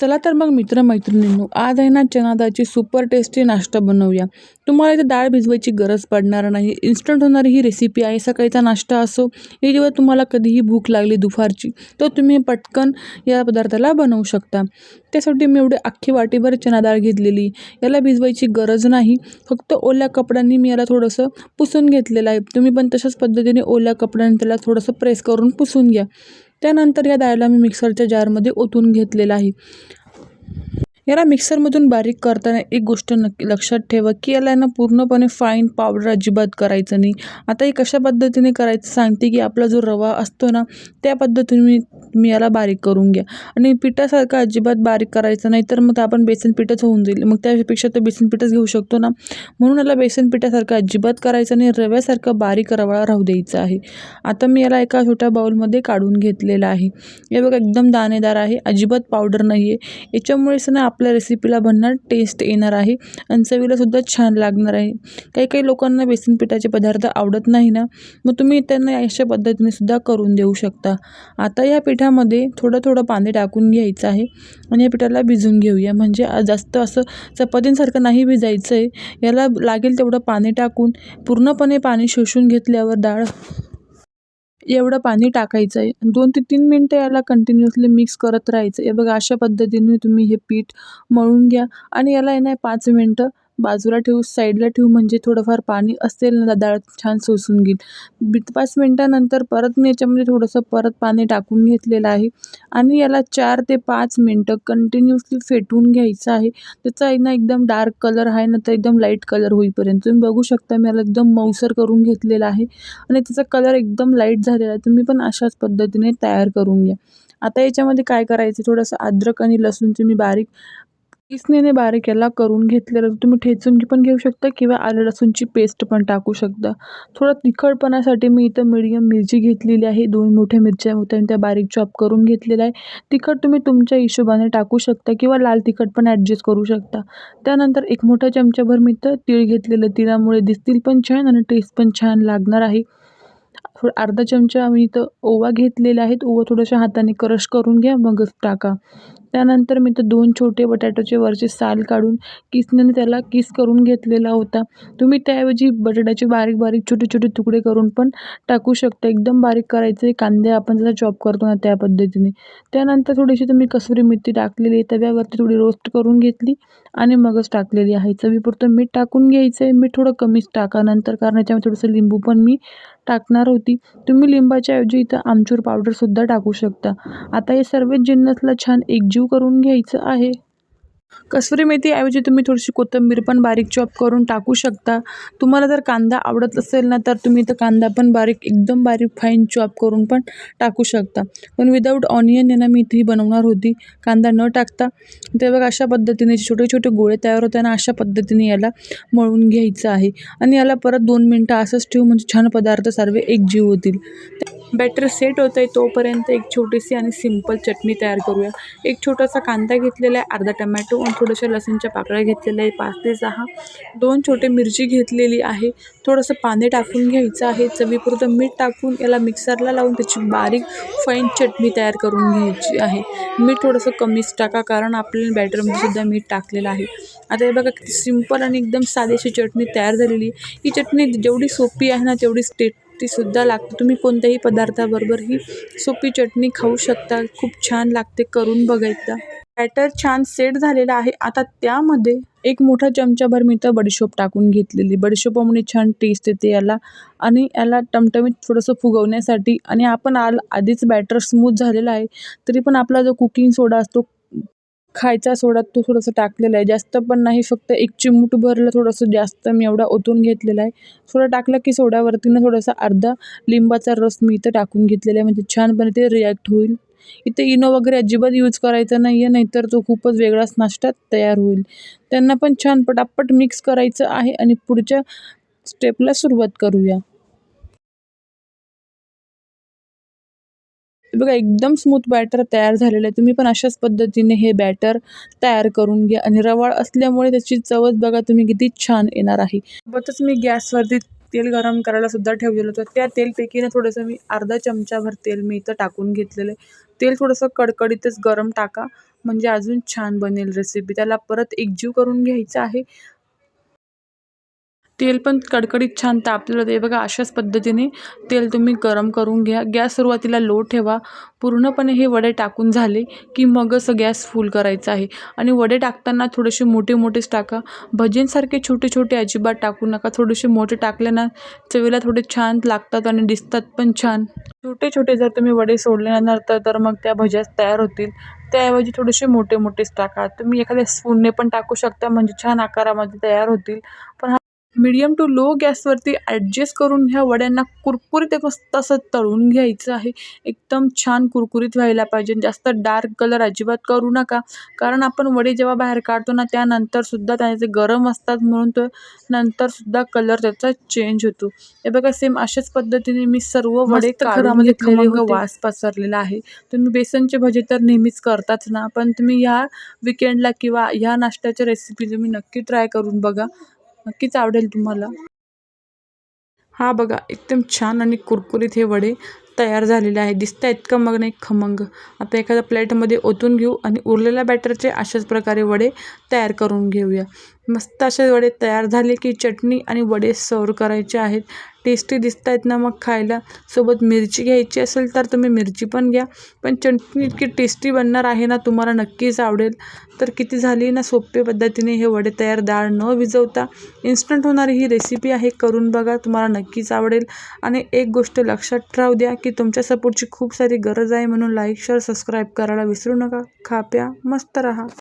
चला तर मग मित्रमैत्रिणींनो आज आहे ना चना दाळची सुपर टेस्टी नाश्ता बनवूया. तुम्हाला इथे डाळ भिजवायची गरज पडणार नाही. इन्स्टंट होणारी ही रेसिपी आहे. सकाळीचा नाश्ता असो हे जेव्हा तुम्हाला कधीही भूक लागली दुपारची तर तुम्ही पटकन या पदार्थाला बनवू शकता. त्यासाठी मी एवढे अख्खी वाटीभर चना डाळ घेतलेली. याला भिजवायची गरज नाही. फक्त ओल्या कपड्यांनी मी याला थोडंसं पुसून घेतलेलं आहे. तुम्ही पण तशाच पद्धतीने ओल्या कपड्यांनी त्याला थोडंसं प्रेस करून पुसून घ्या. त्यानंतर या डाळीला मी मिक्सरच्या जारमध्ये ओतून घेतलेलं आहे. याला मिक्सरमधून बारीक करताना एक गोष्ट नक्की लक्षात ठेवा की याला यांना ना पूर्णपणे फाईन पावडर अजिबात करायचं नाही. आता हे कशा पद्धतीने करायचं सांगते की आपला जो रवा असतो ना त्या पद्धतीने मी मी याला बारीक करून घ्या. आणि पिठासारखं अजिबात बारीक करायचं नाही तर मग ते आपण बेसन पिठंच होऊन जाईल. मग त्यापेक्षा तर बेसन पिठच घेऊ शकतो ना. म्हणून याला बेसन पिठासारखं अजिबात करायचं नाही रव्यासारखं बारीक रवाळा राहू द्यायचा आहे. आता मी याला एका छोट्या बाउलमध्ये काढून घेतलेलं आहे. हे बघा एकदम दाणेदार आहे अजिबात पावडर नाही आहे याच्यामुळेच ना आपल्या रेसिपीला बनणार टेस्ट येणार आहे. आणि चवीलासुद्धा छान लागणार आहे. काही काही लोकांना बेसन पिठाचे पदार्थ आवडत नाही ना मग तुम्ही त्यांना अशा पद्धतीने सुद्धा करून देऊ शकता. आता या पिठामध्ये थोडं थोडं पाणी टाकून घ्यायचं आहे आणि या पिठाला भिजून घेऊया. म्हणजे जास्त असं चपातींसारखं नाही भिजायचं आहे याला लागेल तेवढं पाणी टाकून पूर्णपणे पाणी शोषून घेतल्यावर डाळ एवढं पाणी टाकायचं आहे दोन ते तीन मिनटं याला कंटिन्युअसली मिक्स करत राहायचं. आहे बघा अशा पद्धतीने तुम्ही हे पीठ मळून घ्या. आणि याला आहे ना पाच मिनटं बाजूला ठेवू साईडला ठेवू म्हणजे थोडंफार पाणी असेल ना डाळ छान सोसून घेईल. बी पाच मिनटानंतर परत मी याच्यामध्ये थोडंसं परत पाणी टाकून घेतलेलं आहे. आणि याला चार ते पाच मिनटं कंटिन्युअसली फेटून घ्यायचं आहे. त्याचा आहे ना एकदम डार्क कलर आहे ना तर एकदम लाइट कलर होईपर्यंत. तुम्ही बघू शकता मी याला एकदम मऊसर करून घेतलेला आहे. आणि त्याचा कलर एकदम लाइट झालेला आहे. तुम्ही पण अशाच पद्धतीने तयार करून घ्या. आता याच्यामध्ये काय करायचं? थोडंसं अद्रक आणि लसूणची मी बारीक किसणीने बारीक याला करून घेतलेलं तुम्ही ठेचून पण घेऊ शकता किंवा आलं लसूणची पेस्ट पण टाकू शकता. थोडं तिखटपणासाठी मी इथं मिडियम मिरची घेतलेली आहे दोन मोठ्या मिरच्या होत्या त्या बारीक चॉप करून घेतलेल्या आहे. तिखट तुम्ही तुमच्या हिशोबाने टाकू शकता किंवा लाल तिखट पण ॲडजस्ट करू शकता. त्यानंतर एक मोठा चमचाभर मी इथं तीळ घेतलेलं तिळामुळे दिसतील पण छान आणि टेस्ट पण छान लागणार आहे. अर्धा चमचा आम्ही इथं ओवा घेतलेला आहेत ओवा थोडंशा हाताने क्रश करून घ्या मगच टाका. त्यानंतर मी तर दोन छोटे बटाट्याचे वरचे साल काढून किसण्याने त्याला किस करून घेतलेला होता. तुम्ही त्याऐवजी बटाट्याचे बारीक बारीक छोटे छोटे तुकडे करून पण टाकू शकता. एकदम बारीक करायचे कांदे आपण जसा चॉप करतो ना त्या पद्धतीने. त्यानंतर थोडीशी तुम्ही कसुरी मेथी टाकलेली आहे. तव्यावरती थोडी रोस्ट करून घेतली आणि मगच टाकलेली आहे. चवीपुरतं मीठ टाकून घ्यायचं आहे मीठ थोडं कमीच टाका. नंतर कारण याच्यामध्ये थोडंसं लिंबू पण मी टाकणार होती. तुम्ही लिंबाच्या ऐवजी इथं आमचूर पावडरसुद्धा टाकू शकता. आता हे सर्व जिन्नसला छान एकजीव करून घ्यायचं आहे. कसुरी मेथीऐवजी तुम्ही थोडीशी कोथिंबीर पण बारीक चॉप करून टाकू शकता. तुम्हाला जर कांदा आवडत असेल ना तर तुम्ही तर कांदा पण बारीक एकदम बारीक फाईन चॉप करून पण टाकू शकता. पण विदाऊट ऑनियन यांना मी इथेही बनवणार होती. कांदा न टाकता. ते बघ अशा पद्धतीने छोटे छोटे गोळे तयार होते ना अशा पद्धतीने याला मळून घ्यायचं आहे. आणि याला परत दोन मिनटं असंच ठेवू म्हणजे छान पदार्थ सर्व एकजीव होतील. बॅटर सेट होतं आहे तोपर्यंत एक छोटीशी आणि सिंपल चटणी तयार करूया. एक छोटासा कांदा घेतलेला आहे अर्धा टमॅटो आणि थोड्याशा लसूणच्या पाकळ्या घेतलेल्या आहे पाच ते सहा. दोन छोटे मिरची घेतलेली आहे. थोडंसं पाणी टाकून घ्यायचं आहे. चवीपुरतं मीठ टाकून याला मिक्सरला लावून त्याची बारीक फाईन चटणी तयार करून घ्यायची आहे. मीठ थोडंसं कमीच टाका कारण आपल्याला बॅटरमध्ये सुद्धा मीठ टाकलेलं आहे. आता हे बघा किती सिंपल आणि एकदम साधीशी चटणी तयार झालेली आहे. ही चटणी जेवढी सोपी आहे ना तेवढीच तीसुद्धा लागते. तुम्ही कोणत्याही पदार्थाबरोबर ही सोपी चटणी खाऊ शकता. खूप छान लागते करून बघायचा बॅटर छान सेट झालेला आहे. आता त्यामध्ये एक मोठा चमचाभर मी तर बडीशोप टाकून घेतलेली. बडीशोपामुळे छान टेस्ट येते याला. आणि याला टमटमीत थोडंसं फुगवण्यासाठी आणि आपण आल आधीच बॅटर स्मूथ झालेला आहे. तरी पण आपला जो कुकिंग सोडा असतो खायचा सोडा तो थोडंसं टाकलेला आहे. जास्त पण नाही फक्त एक चिमूट भरलं थोडंसं जास्त मी एवढा ओतून घेतलेला आहे. थोडं टाकलं की सोड्यावरती ना थोडासा अर्धा लिंबाचा रस मी इथं टाकून घेतलेला आहे. म्हणजे छानपणे ते रिॲक्ट होईल. इथे इनो वगैरे अजिबात यूज करायचा नाही आहे नाहीतर तो खूपच वेगळाच नाश्ता तयार होईल. त्यांना पण छान पटापट मिक्स करायचं आहे आणि पुढच्या स्टेपला सुरुवात करूया. बघा एकदम स्मूथ बॅटर तयार झालेलं आहे. तुम्ही पण अशाच पद्धतीने हे बॅटर तयार करून घ्या. आणि रवाळ असल्यामुळे त्याची चवच बघा तुम्ही किती छान येणार आहे. सोबतच मी गॅसवरती तेल गरम करायला सुद्धा ठेवलेलं होतं. त्या तेलपैकी ना थोडंसं मी अर्धा चमचाभर तेल मी इथं टाकून घेतलेलं आहे. तेल थोडंसं कडकडीतच गरम टाका म्हणजे अजून छान बनेल रेसिपी त्याला परत एकजीव करून घ्यायचं आहे. तेल पण कडकडीत छान तापलेलं ते बघा अशाच पद्धतीने तेल तुम्ही गरम करून घ्या. गॅस सुरुवातीला लो ठेवा. पूर्णपणे हे वडे टाकून झाले की मगच गॅस फुल करायचा आहे. आणि वडे टाकताना थोडेसे मोठे मोठेच टाका. भजींसारखे छोटे छोटे अजिबात टाकू नका. थोडेसे मोठे टाकले ना चवीला थोडे छान लागतात आणि दिसतात पण छान. छोटे छोटे जर तुम्ही वडे सोडले ना तर मग त्या भज्या तयार होतील. त्याऐवजी थोडेसे मोठे मोठेच टाका. तुम्ही एखाद्या स्पूनने पण टाकू शकता. म्हणजे छान आकारामध्ये तयार होतील. पण मीडियम टू लो गॅसवरती ॲडजस्ट करून ह्या वड्यांना कुरकुरीत मस्त असं तळून घ्यायचं आहे. एकदम छान कुरकुरीत व्हायला पाहिजे. जास्त डार्क कलर अजिबात करू नका. कारण आपण वडे जेव्हा बाहेर काढतो ना त्यानंतरसुद्धा त्याचे गरम असतात म्हणून तो नंतरसुद्धा कलर त्याचा चेंज होतो. हे बघा सेम अशाच पद्धतीने मी सर्व वडे घरामध्ये. वास पसरलेला आहे. तुम्ही बेसनचे भजे तर नेहमीच करताच ना पण तुम्ही ह्या विकेंडला किंवा ह्या नाश्त्याच्या रेसिपी तुम्ही नक्की ट्राय करून बघा. नक्कीच आवडेल तुम्हाला. हा बघा एकदम छान आणि कुरकुरीत हे वडे. तयार झालेले आहे. दिसत आहेत का मग नाही? खमंग. आता एखाद्या प्लेटमध्ये ओतून घेऊ आणि उरलेल्या बॅटरचे अशाच प्रकारे वडे तयार करून घेऊया. मस्त असे वडे तयार झाले की चटणी आणि वडे सर्व करायचे आहेत. टेस्टी दिसत आहेत ना मग खायला? सोबत मिरची घ्यायची असेल तर तुम्ही मिरची पण घ्या. पण चटणी इतकी टेस्टी बनणार आहे ना तुम्हाला नक्कीच आवडेल. तर किती झाली ना सोप्या पद्धतीने हे वडे तयार डाळ न भिजवता? इन्स्टंट होणारी ही रेसिपी आहे करून बघा. तुम्हाला नक्कीच आवडेल. आणि एक गोष्ट लक्षात ठेवू द्या की तुमच्या सपोर्टची खूप सारी गरज आहे म्हणून लाईक शेअर सबस्क्राईब करायला विसरू नका. खा प्या मस्त रहा.